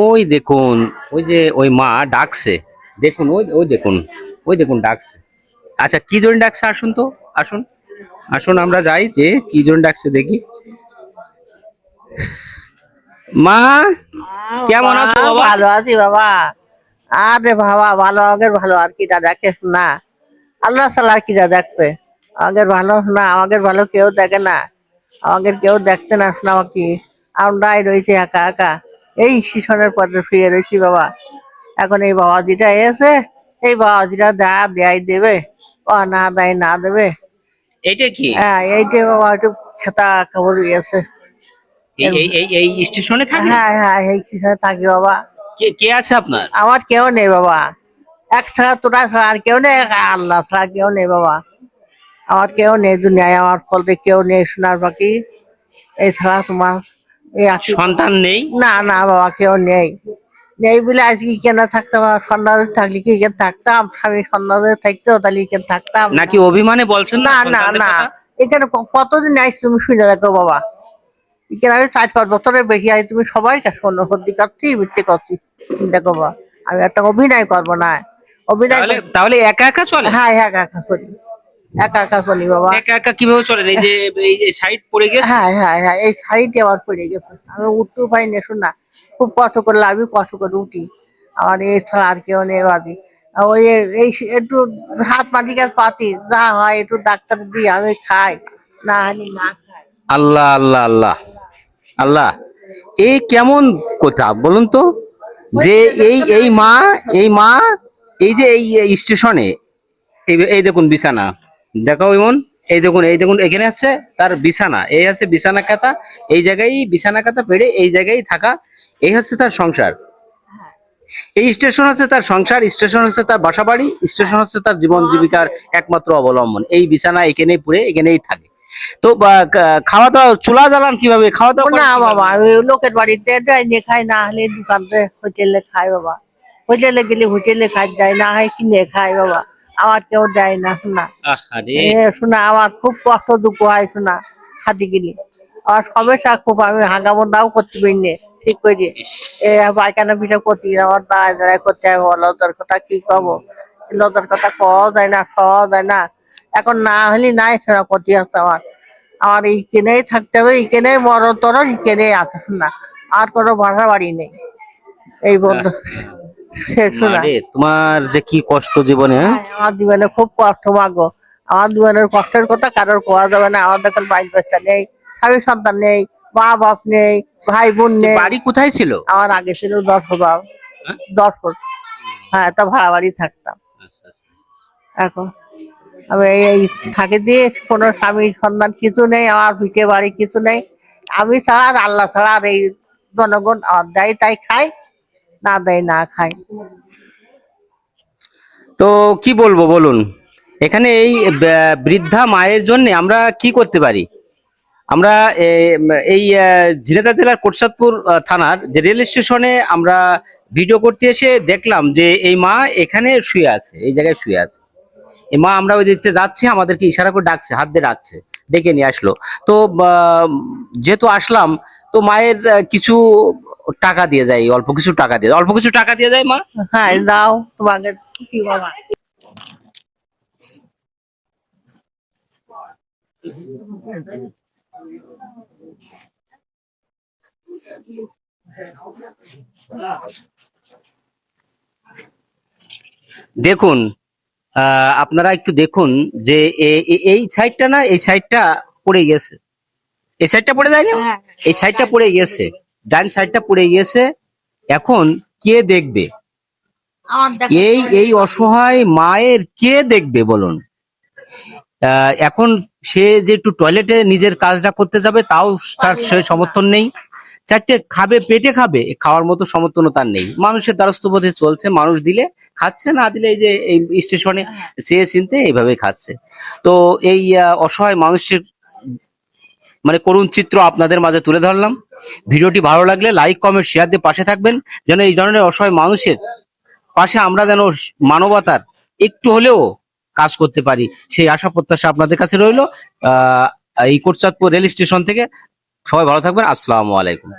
ওই দেখুন ওই যে ওই মা ডাকছে। দেখুন ওই ওই দেখুন ওই দেখুন ডাকছে। আচ্ছা কি জন্য ডাকছে? আসুন তো আসুন। আসুন আমরা যাই যে কি জন্য ডাকছে দেখি। মা কেমন আছো বাবা? ভালো আছি বাবা। আরে বাবা ভালো আগের ভালো আর কি দেখে না। আল্লাহ সাল্লাহ আর কিটা দেখবে। আগের ভালো না আমাদের ভালো কেউ দেখে না। আমাদের কেউ দেখতে না শোনা কি। আমরাই রয়েছে একা একা। এই শিশনের পথে শুয়ে রয়েছি বাবা। এখন এই বাবাজিটা এসে এই বাবাজিটা যা দেয় দেবে ও না দেয় না দেবে। এইটা কি? হ্যাঁ এইটাই বাবা একটু এই এই স্টেশনে থাকে? হ্যাঁ হ্যাঁ এই থাকি বাবা। কে কে আছে আপনার? আমার কেউ নেই বাবা। এক ছাড়া তোরা ছাড়া আর কেউ নেই আল্লাহ ছাড়া কেউ নেই বাবা। আমার কেউ নেই দুনিয়ায় আমার ফলতে কেউ নেই সোনার পাখি এছাড়া তোমার সন্তান নেই? না না বাবা কেউ নেই। নেই বলে আজকে কেন থাকতাম? সন্ন্যাসে থাকলে কি এখানে থাকতাম? স্বামী সন্ন্যাসে থাকতো তাহলে এখানে থাকতাম? নাকি অভিমানে বলছেন না না না এখানে কতদিন আইস তুমি শুনে রাখো বাবা। এখানে আমি চার পাঁচ বছরের বেশি আই তুমি সবাই শোনো সত্যি করছি মিথ্যে করছি। দেখো বাবা আমি একটা অভিনয় করব না। অভিনয় তাহলে তাহলে একা একা চলে? হ্যাঁ একা একা চলি। একা একা চলি বাবা। একা একা কীভাবে চলেন? এই যে এই যে সাইড পড়ে গেছে? হ্যাঁ হ্যাঁ হ্যাঁ এই সাইডে আমার পড়ে গেছে। আমি উঠতেও পারি না শোনা খুব কষ্ট করলে আমি কষ্ট করে উঠি। আমার এই ছাড়া আর কেউ নেই বাদি ওই এই একটু হাত মাটি গাছ পাতি যা হয় একটু ডাক্তার দিই আমি খাই না আনি না খাই। আল্লাহ আল্লাহ আল্লাহ আল্লাহ এই কেমন কথা বলুন তো? যে এই এই মা এই মা এই যে এই এই স্টেশনে এই এই দেখুন বিছানা। দেখো ইমন। এই দেখুন এই দেখুন এখানে আছে তার বিছানা। এই আছে বিছানা কাতা এই জায়গায় বিছানা কাতা পেড়ে এই জায়গায় থাকা। এই হচ্ছে তার সংসার। এই স্টেশন হচ্ছে তার সংসার স্টেশন হচ্ছে তার বাসা বাড়ি স্টেশন হচ্ছে তার জীবন জীবিকার একমাত্র অবলম্বন। এই বিছানা এখানেই পুড়ে এখানেই থাকে। তো খাওয়া দাওয়া চুলা জ্বালান কীভাবে? খাওয়া দাওয়া না বাবা আমি লোকের বাড়িতে নিয়ে খাই না হলে দোকানতে হোটেলে খাই বাবা। হোটেলে গেলে হোটেলে খাই যায় না হয় কিনে খাই বাবা। আমার কেউ দেয় না শোনা। এ শোনা আমার খুব কষ্ট দুঃখ হয় শোনা হাতি গেলে আমার সমস্যা খুব আমি হাঙ্গামো দাও করতে পারি না ঠিক করে এ পায়খানা পিঠা করতে গেলে আমার দাঁড়ায় দাঁড়ায় করতে হবে লতার কথা কি কব? লতার কথা কওয়া যায় না খাওয়া যায় না। এখন না হলে নাই সেটা করতে আসতে আমার। আমার এইখানেই থাকতে হবে এইখানেই বড় তর এইখানেই আছে শোনা। আর কোনো ভাষা বাড়ি নেই। এই বন্ধু। শোনা তোমার যে কি কষ্ট জীবনে হ্যাঁ? হ্যাঁ, আমার জীবনে খুব কষ্ট মাগো আমার জীবনের কষ্টের কথা কারোর কোয়া যাবে না। আমার দেখেন বাইশ বাচ্চা নেই স্বামী সন্তান নেই মা বাপ নেই ভাই বোন নেই। বাড়ি কোথায় ছিল? আমার আগে ছিল দশ হ্যাঁ? দশ হ্যাঁ তা ভাড়া বাড়ি থাকতাম। এখন আমি এই থাকে দিয়ে কোনো স্বামী সন্তান কিছু নেই আমার ভিটে বাড়ি কিছু নেই। আমি ছাড়া আর আল্লাহ ছাড়া আর এই জনগণ আমার দেয় তাই খাই না দেয়, না খাই তো কি বলব বলুন? এখানে এই বৃদ্ধা মায়ের জন্য আমরা কি করতে পারি? আমরা এই ঝিনাইদহ জেলার কোটসাদপুর থানার যে রেল স্টেশনে আমরা ভিডিও করতে এসে দেখলাম যে এই মা এখানে শুয়ে আছে, এই জায়গায় শুয়ে আছে। এই মা আমরা ওই দেখতে যাচ্ছি, আমাদেরকে ইশারা করে ডাকছে, হাত দিয়ে ডাকছে, ডেকে নিয়ে আসলো। তো যেহেতু আসলাম, তো মায়ের কিছু টাকা দিয়ে যায় অল্প কিছু টাকা দিয়ে অল্প কিছু টাকা দিয়ে যায় মা? হ্যাঁ দাও তোমাকে কি বাবা। দেখুন আহ, আপনারা একটু দেখুন যে এই সাইডটা না এই সাইডটা পড়ে গেছে। এই সাইডটা পড়ে যায় না হ্যাঁ। এই সাইডটা পড়ে গেছে। ডান সাইডটা পড়ে গিয়েছে এখন কে দেখবে? এই এই অসহায় মায়ের কে দেখবে বলুন? এখন সে যে একটু টয়লেটে নিজের কাজটা করতে যাবে তাও তার সে সমর্থন নেই। চারটে খাবে পেটে খাবে খাওয়ার মতো সমর্থন তার নেই। মানুষের দ্বারস্থ পথে চলছে মানুষ দিলে খাচ্ছে না দিলে এই যে এই স্টেশনে চেয়ে চিনতে এইভাবে খাচ্ছে। তো এই অসহায় মানুষের মানে করুণ চিত্র আপনাদের মাঝে তুলে ধরলাম। ভিডিওটি ভালো লাগলে লাইক কমেন্ট শেয়ার দিয়ে পাশে থাকবেন, যেন এই ধরনের অসহায় মানুষের পাশে আমরা যেন মানবতার একটু হলেও কাজ করতে পারি। সেই আশা প্রত্যাশা আপনাদের কাছে রইল। আহ, এই কোটচাঁদপুর রেল স্টেশন থেকে সবাই ভালো থাকবেন। আসসালামু আলাইকুম।